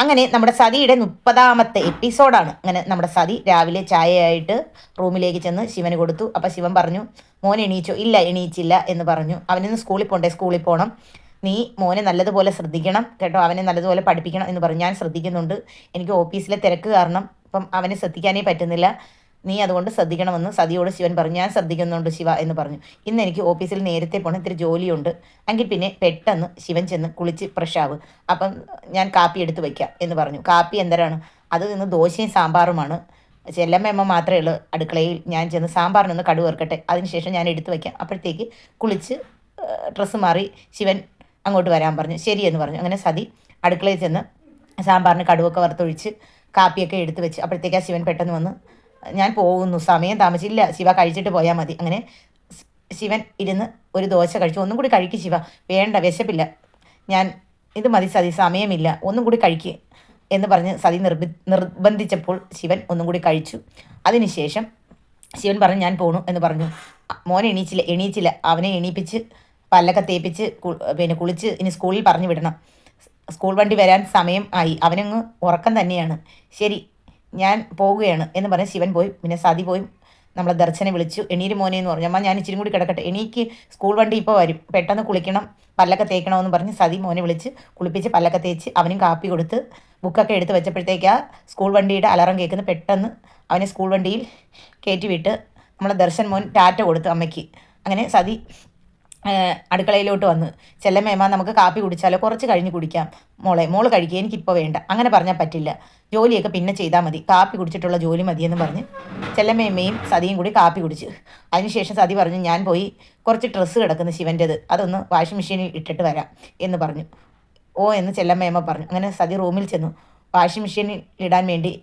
അങ്ങനെ നമ്മുടെ സതിയുടെ മുപ്പതാമത്തെ എപ്പിസോഡാണ്. അങ്ങനെ നമ്മുടെ സതി രാവിലെ ചായയായിട്ട് റൂമിലേക്ക് ചെന്ന് ശിവന് കൊടുത്തു. അപ്പം ശിവൻ പറഞ്ഞു മോൻ എണീച്ചോ. ഇല്ല എണീച്ചില്ല എന്ന് പറഞ്ഞു. അവനിന്ന് സ്കൂളിൽ പോകണ്ടേ സ്കൂളിൽ പോകണം നീ മോനെ നല്ലതുപോലെ ശ്രദ്ധിക്കണം കേട്ടോ. അവനെ നല്ലതുപോലെ പഠിപ്പിക്കണം എന്ന് പറഞ്ഞു. ഞാൻ ശ്രദ്ധിക്കുന്നുണ്ട്. എനിക്ക് ഓഫീസിലെ തിരക്ക് കാരണം ഇപ്പം അവനെ ശ്രദ്ധിക്കാനേ പറ്റുന്നില്ല. നീ അതുകൊണ്ട് ശ്രദ്ധിക്കണമെന്ന് സതിയോട് ശിവൻ പറഞ്ഞു. ഞാൻ ശ്രദ്ധിക്കുന്നുണ്ട് ശിവ എന്ന് പറഞ്ഞു. ഇന്ന് എനിക്ക് ഓഫീസിൽ നേരത്തെ പോകണം ഇത്തിരി ജോലിയുണ്ട്. എങ്കിൽ പിന്നെ പെട്ടെന്ന് ശിവൻ ചെന്ന് കുളിച്ച് ഫ്രഷാവ്. അപ്പം ഞാൻ കാപ്പി എടുത്ത് വയ്ക്കാം എന്ന് പറഞ്ഞു. കാപ്പി എന്തരാണ്? അത് ഇന്ന് ദോശയും സാമ്പാറുമാണ്. ചെല്ലമ്മയമ്മ മാത്രമേ ഉള്ളൂ അടുക്കളയിൽ. ഞാൻ ചെന്ന് സാമ്പാറിനൊന്ന് കടുവ് ചേർക്കട്ടെ അതിനുശേഷം ഞാൻ എടുത്ത് വയ്ക്കാം അപ്പോഴത്തേക്ക് കുളിച്ച് ഡ്രസ്സ് മാറി ശിവൻ അങ്ങോട്ട് വരാൻ പറഞ്ഞു. ശരിയെന്ന് പറഞ്ഞു. അങ്ങനെ സതി അടുക്കളയിൽ ചെന്ന് സാമ്പാറിന് കടുവൊക്കെ വറുത്തൊഴിച്ച് കാപ്പിയൊക്കെ എടുത്ത് വെച്ച് അപ്പോഴത്തേക്ക് ആ ശിവൻ പെട്ടെന്ന് വന്ന് ഞാൻ പോകുന്നു. സമയം താമസിച്ചില്ല. ശിവ കഴിച്ചിട്ട് പോയാൽ മതി. അങ്ങനെ ശിവൻ ഇരുന്ന് ഒരു ദോശ കഴിച്ചു. ഒന്നും കൂടി കഴിക്കും ശിവ. വേണ്ട വിശപ്പില്ല. ഞാൻ ഇത് മതി സതി സമയമില്ല. ഒന്നും കൂടി കഴിക്കുക എന്ന് പറഞ്ഞ് സതി നിർബി നിർബന്ധിച്ചപ്പോൾ ശിവൻ ഒന്നും കൂടി കഴിച്ചു. അതിനുശേഷം ശിവൻ പറഞ്ഞു ഞാൻ പോണു എന്ന് പറഞ്ഞു. മോൻ എണീച്ചില്ല എണീച്ചില്ല. അവനെ എണീപ്പിച്ച് പല്ലൊക്കെ തേപ്പിച്ച് പിന്നെ കുളിച്ച് ഇനി സ്കൂളിൽ പറഞ്ഞു വിടണം. സ്കൂൾ വണ്ടി വരാൻ സമയം ആയി. അവനങ്ങ് ഉറക്കം തന്നെയാണ്. ശരി ഞാൻ പോവുകയാണ് എന്ന് പറഞ്ഞ് ശിവൻ പോയി. പിന്നെ സതി പോയി. നമ്മളെ ദർശനെ വിളിച്ചു. എണീര് മോനെ എന്ന് പറഞ്ഞു. അമ്മ ഞാൻ ഇച്ചിരി കൂടി കിടക്കട്ടെ. എനിക്ക് സ്കൂൾ വണ്ടി ഇപ്പോൾ വരും. പെട്ടെന്ന് കുളിക്കണം. പല്ലൊക്കെ തേക്കണമെന്ന് പറഞ്ഞ് സതി മോനെ വിളിച്ച് കുളിപ്പിച്ച് പല്ലൊക്കെ തേച്ച് അവനും കാപ്പി കൊടുത്ത് ബുക്കൊക്കെ എടുത്ത് വെച്ചപ്പോഴത്തേക്ക് ആ സ്കൂൾ വണ്ടിയുടെ അലറം കേൾക്കുന്ന പെട്ടെന്ന് അവനെ സ്കൂൾ വണ്ടിയിൽ കയറ്റി വിട്ട് നമ്മളെ ദർശൻ മോൻ ടാറ്റ കൊടുത്തു അമ്മയ്ക്ക്. അങ്ങനെ സതി അടുക്കളയിലോട്ട് വന്ന് ചെല്ലമ്മേമ്മ നമുക്ക് കാപ്പി കുടിച്ചാലോ? കുറച്ച് കഴിഞ്ഞ് കുടിക്കാം. മോളെ മോൾ കഴിക്കുക എനിക്കിപ്പോൾ വേണ്ട. അങ്ങനെ പറഞ്ഞാൽ പറ്റില്ല. ജോലിയൊക്കെ പിന്നെ ചെയ്താൽ മതി. കാപ്പി കുടിച്ചിട്ടുള്ള ജോലി മതിയെന്ന് പറഞ്ഞ് ചെല്ലമേമയും സതിയും കൂടി കാപ്പി കുടിച്ച്. അതിനുശേഷം സതി പറഞ്ഞു ഞാൻ പോയി കുറച്ച് ഡ്രസ്സ് കിടക്കുന്നു ശിവന്റെത്. അതൊന്ന് വാഷിംഗ് മെഷീനിൽ ഇട്ടിട്ട് വരാം എന്ന് പറഞ്ഞു. ഓ എന്ന് ചെല്ലമ്മയമ്മ പറഞ്ഞു. അങ്ങനെ സതി റൂമിൽ ചെന്നു. വാഷിംഗ് മെഷീനിൽ ഇടാൻ വേണ്ടി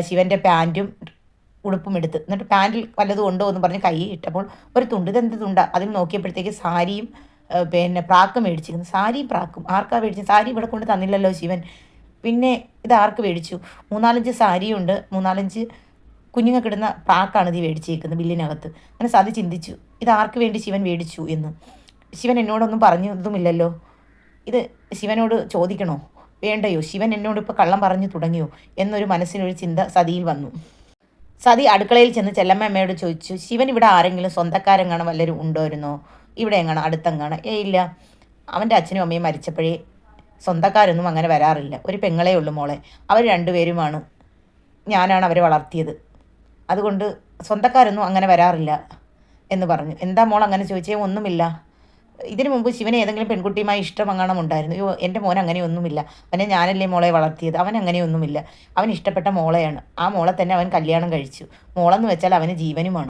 ശിവന്റെ പാന്റും ഉടുപ്പും എടുത്ത്. എന്നിട്ട് പാന്റിൽ വല്ലതും ഉണ്ടോ എന്ന് പറഞ്ഞ് കൈ ഇട്ടപ്പോൾ ഒരു തുണ്ട്. ഇതെന്ത് തുണ്ട? അതിൽ നോക്കിയപ്പോഴത്തേക്ക് സാരിയും പിന്നെ പ്രാക്കും മേടിച്ചിരുന്നു സാരിയും പ്രാക്കും. ആർക്കാ മേടിച്ചത്? സാരി ഇവിടെ കൊണ്ട് തന്നില്ലല്ലോ ശിവൻ. പിന്നെ ഇത് ആർക്ക് മേടിച്ചു? മൂന്നാലഞ്ച് സാരിയുണ്ട്. മൂന്നാലഞ്ച് കുഞ്ഞുങ്ങൾക്ക് ഇടുന്ന പ്രാക്കാണ് ഇത് മേടിച്ചേക്കുന്നത് ബില്ലിനകത്ത്. അങ്ങനെ സതി ചിന്തിച്ചു ഇത് ആർക്ക് വേണ്ടി ശിവൻ മേടിച്ചു എന്ന്. ശിവൻ എന്നോടൊന്നും പറഞ്ഞതുമില്ലല്ലോ. ഇത് ശിവനോട് ചോദിക്കണോ? വേണ്ടയോ? ശിവൻ എന്നോട് ഇപ്പോൾ കള്ളം പറഞ്ഞു തുടങ്ങിയോ? എന്നൊരു മനസ്സിനൊരു ചിന്ത സതിയിൽ വന്നു. സതി അടുക്കളയിൽ ചെന്ന് ചെല്ലമ്മയമ്മയോട് ചോദിച്ചു ശിവൻ ഇവിടെ ആരെങ്കിലും സ്വന്തക്കാരെങ്ങാണ് വല്ലവരും ഉണ്ടോയിരുന്നോ? ഇവിടെ എങ്ങാണോ? അടുത്തെങ്ങാണോ? ഏ ഇല്ല. അവന്റെ അച്ഛനും അമ്മയും മരിച്ചപ്പോഴേ സ്വന്തക്കാരൊന്നും അങ്ങനെ വരാറില്ല. ഒരു പെങ്ങളേ ഉള്ളൂ മോളെ. അവർ രണ്ടുപേരുമാണ്. ഞാനാണ് അവരെ വളർത്തിയത്. അതുകൊണ്ട് സ്വന്തക്കാരൊന്നും അങ്ങനെ വരാറില്ല. എന്ന് പറഞ്ഞു. എന്താ മോൾ അങ്ങനെ ചോദിച്ചേ? ഒന്നുമില്ല. ഇതിനു മുമ്പ് ശിവന് ഏതെങ്കിലും പെൺകുട്ടിയുമായി ഇഷ്ടം ഉണ്ടായിരുന്നു അയ്യോ എന്റെ മോൻ അങ്ങനെയൊന്നുമില്ല. അവനെ ഞാനല്ലേ മോളെ വളർത്തിയത്? അവൻ അങ്ങനെയൊന്നുമില്ല. അവൻ ഇഷ്ടപ്പെട്ട മോളെയാണ്. ആ മോളെ തന്നെ അവൻ കല്യാണം കഴിച്ചു. മോളെന്ന് വെച്ചാൽ അവന് ജീവനുമാണ്